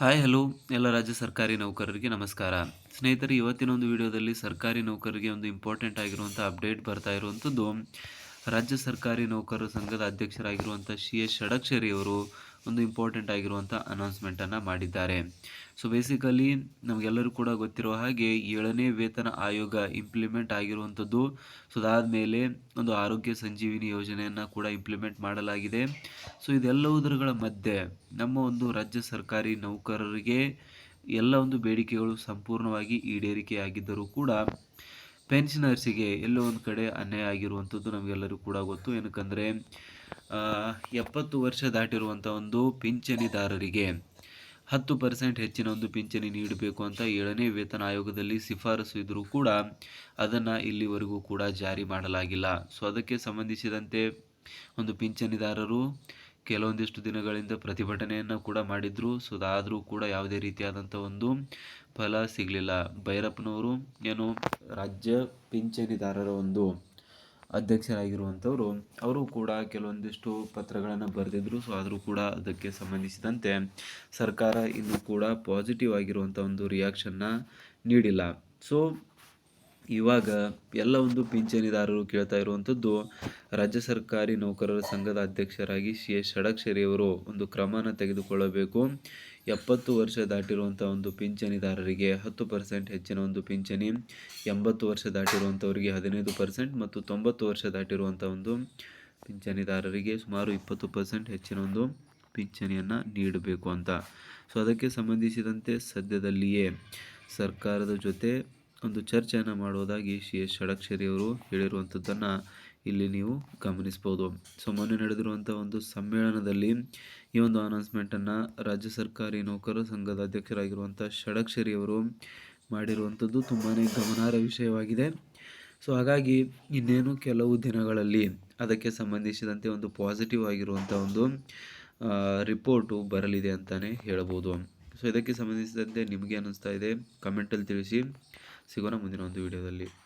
Hi, hello. ಎಲ್ಲ ರಾಜ್ಯ ಸರ್ಕಾರಿ ನೌಕರರಿಗೆ ನಮಸ್ಕಾರ. ಸ್ನೇಹಿತರೆ, ಇವತ್ತಿನ ಒಂದು ವಿಡಿಯೋದಲ್ಲಿ ಸರ್ಕಾರಿ ನೌಕರರಿಗೆ ಒಂದು ಇಂಪಾರ್ಟೆಂಟ್ ಆಗಿರುವಂಥ ಅಪ್ಡೇಟ್ ಬರ್ತಾ ಇರುವಂಥದ್ದು ರಾಜ್ಯ ಸರ್ಕಾರಿ ನೌಕರರ ಸಂಘದ ಅಧ್ಯಕ್ಷರಾಗಿರುವಂಥ ಸಿ ಎಸ್ ಷಡಕ್ಷರಿ ಅವರು ಒಂದು ಇಂಪಾರ್ಟೆಂಟ್ ಆಗಿರುವಂಥ ಅನೌನ್ಸ್ಮೆಂಟನ್ನು ಮಾಡಿದ್ದಾರೆ. ಸೊ ಬೇಸಿಕಲಿ ನಮಗೆಲ್ಲರೂ ಕೂಡ ಗೊತ್ತಿರೋ ಹಾಗೆ ಏಳನೇ ವೇತನ ಆಯೋಗ ಇಂಪ್ಲಿಮೆಂಟ್ ಆಗಿರುವಂಥದ್ದು. ಸೊ ಅದಾದಮೇಲೆ ಒಂದು ಆರೋಗ್ಯ ಸಂಜೀವಿನಿ ಯೋಜನೆಯನ್ನು ಕೂಡ ಇಂಪ್ಲಿಮೆಂಟ್ ಮಾಡಲಾಗಿದೆ. ಸೊ ಇದೆಲ್ಲವುದರಗಳ ಮಧ್ಯೆ ನಮ್ಮ ಒಂದು ರಾಜ್ಯ ಸರ್ಕಾರಿ ನೌಕರರಿಗೆ ಎಲ್ಲ ಒಂದು ಬೇಡಿಕೆಗಳು ಸಂಪೂರ್ಣವಾಗಿ ಈಡೇರಿಕೆಯಾಗಿದ್ದರೂ ಕೂಡ ಪೆನ್ಷನರ್ಸಿಗೆ ಎಲ್ಲೋ ಒಂದು ಕಡೆ ಅನ್ಯಾಯ ಆಗಿರುವಂಥದ್ದು ನಮಗೆಲ್ಲರೂ ಕೂಡ ಗೊತ್ತು. ಏನಕ್ಕಂದರೆ ಎಪ್ಪತ್ತು ವರ್ಷ ದಾಟಿರುವಂಥ ಒಂದು ಪಿಂಚಣಿದಾರರಿಗೆ ಹತ್ತು ಪರ್ಸೆಂಟ್ ಹೆಚ್ಚಿನ ಒಂದು ಪಿಂಚಣಿ ನೀಡಬೇಕು ಅಂತ ಏಳನೇ ವೇತನ ಆಯೋಗದಲ್ಲಿ ಶಿಫಾರಸು ಇದ್ದರೂ ಕೂಡ ಅದನ್ನು ಇಲ್ಲಿವರೆಗೂ ಕೂಡ ಜಾರಿ ಮಾಡಲಾಗಿಲ್ಲ. ಸೊ ಅದಕ್ಕೆ ಸಂಬಂಧಿಸಿದಂತೆ ಒಂದು ಪಿಂಚಣಿದಾರರು ಕೆಲವೊಂದಿಷ್ಟು ದಿನಗಳಿಂದ ಪ್ರತಿಭಟನೆಯನ್ನು ಕೂಡ ಮಾಡಿದ್ರು. ಸೊ ಅದಾದರೂ ಕೂಡ ಯಾವುದೇ ರೀತಿಯಾದಂಥ ಒಂದು ಫಲ ಸಿಗಲಿಲ್ಲ. ಭೈರಪ್ಪನವರು ಏನು ರಾಜ್ಯ ಪಿಂಚಣಿದಾರರ ಒಂದು ಅಧ್ಯಕ್ಷರಾಗಿರುವಂಥವರು, ಅವರು ಕೂಡ ಕೆಲವೊಂದಿಷ್ಟು ಪತ್ರಗಳನ್ನು ಬರೆದಿದ್ರು. ಸೊ ಆದರೂ ಕೂಡ ಅದಕ್ಕೆ ಸಂಬಂಧಿಸಿದಂತೆ ಸರ್ಕಾರ ಇನ್ನೂ ಕೂಡ ಪಾಸಿಟಿವ್ ಆಗಿರುವಂಥ ಒಂದು ರಿಯಾಕ್ಷನ್ನ ನೀಡಿಲ್ಲ. ಸೊ ಇವಾಗ ಎಲ್ಲ ಒಂದು ಪಿಂಚಣಿದಾರರು ಕೇಳ್ತಾ ಇರುವಂಥದ್ದು, ರಾಜ್ಯ ಸರ್ಕಾರಿ ನೌಕರರ ಸಂಘದ ಅಧ್ಯಕ್ಷರಾಗಿ ಸಿ ಎಸ್ ಷಡಕ್ಷರಿಯವರು ಒಂದು ಕ್ರಮನ ತೆಗೆದುಕೊಳ್ಳಬೇಕು. ಎಪ್ಪತ್ತು ವರ್ಷ ದಾಟಿರುವಂಥ ಒಂದು ಪಿಂಚಣಿದಾರರಿಗೆ ಹತ್ತು ಪರ್ಸೆಂಟ್ ಹೆಚ್ಚಿನ ಒಂದು ಪಿಂಚಣಿ, ಎಂಬತ್ತು ವರ್ಷ ದಾಟಿರುವಂಥವರಿಗೆ ಹದಿನೈದು ಪರ್ಸೆಂಟ್ ಮತ್ತು ತೊಂಬತ್ತು ವರ್ಷ ದಾಟಿರುವಂಥ ಒಂದು ಪಿಂಚಣಿದಾರರಿಗೆ ಸುಮಾರು ಇಪ್ಪತ್ತು ಪರ್ಸೆಂಟ್ ಹೆಚ್ಚಿನ ಒಂದು ಪಿಂಚಣಿಯನ್ನು ನೀಡಬೇಕು ಅಂತ. ಸೊ, ಅದಕ್ಕೆ ಸಂಬಂಧಿಸಿದಂತೆ ಸದ್ಯದಲ್ಲಿಯೇ ಸರ್ಕಾರದ ಜೊತೆ ಒಂದು ಚರ್ಚೆಯನ್ನು ಮಾಡುವುದಾಗಿ ಸಿ ಎಸ್ ಷಡಕ್ಷರಿಯವರು ಹೇಳಿರುವಂಥದ್ದನ್ನು ಇಲ್ಲಿ ನೀವು ಗಮನಿಸ್ಬೋದು. ಸೊ ಮೊನ್ನೆ ನಡೆದಿರುವಂಥ ಒಂದು ಸಮ್ಮೇಳನದಲ್ಲಿ ಈ ಒಂದು ಅನೌನ್ಸ್ಮೆಂಟನ್ನು ರಾಜ್ಯ ಸರ್ಕಾರಿ ನೌಕರರ ಸಂಘದ ಅಧ್ಯಕ್ಷರಾಗಿರುವಂಥ ಷಡಕ್ಷರಿಯವರು ಮಾಡಿರುವಂಥದ್ದು ತುಂಬಾ ಗಮನಾರ್ಹ ವಿಷಯವಾಗಿದೆ. ಸೊ ಹಾಗಾಗಿ ಇನ್ನೇನು ಕೆಲವು ದಿನಗಳಲ್ಲಿ ಅದಕ್ಕೆ ಸಂಬಂಧಿಸಿದಂತೆ ಒಂದು ಪಾಸಿಟಿವ್ ಆಗಿರುವಂಥ ಒಂದು ರಿಪೋರ್ಟು ಬರಲಿದೆ ಅಂತಲೇ ಹೇಳ್ಬೋದು. ಸೊ ಇದಕ್ಕೆ ಸಂಬಂಧಿಸಿದಂತೆ ನಿಮಗೆ ಅನ್ನಿಸ್ತಾ ಇದೆ ಕಮೆಂಟಲ್ಲಿ ತಿಳಿಸಿ. ಸಿಗೋಣ ಮುಂದಿನ ಒಂದು ವಿಡಿಯೋದಲ್ಲಿ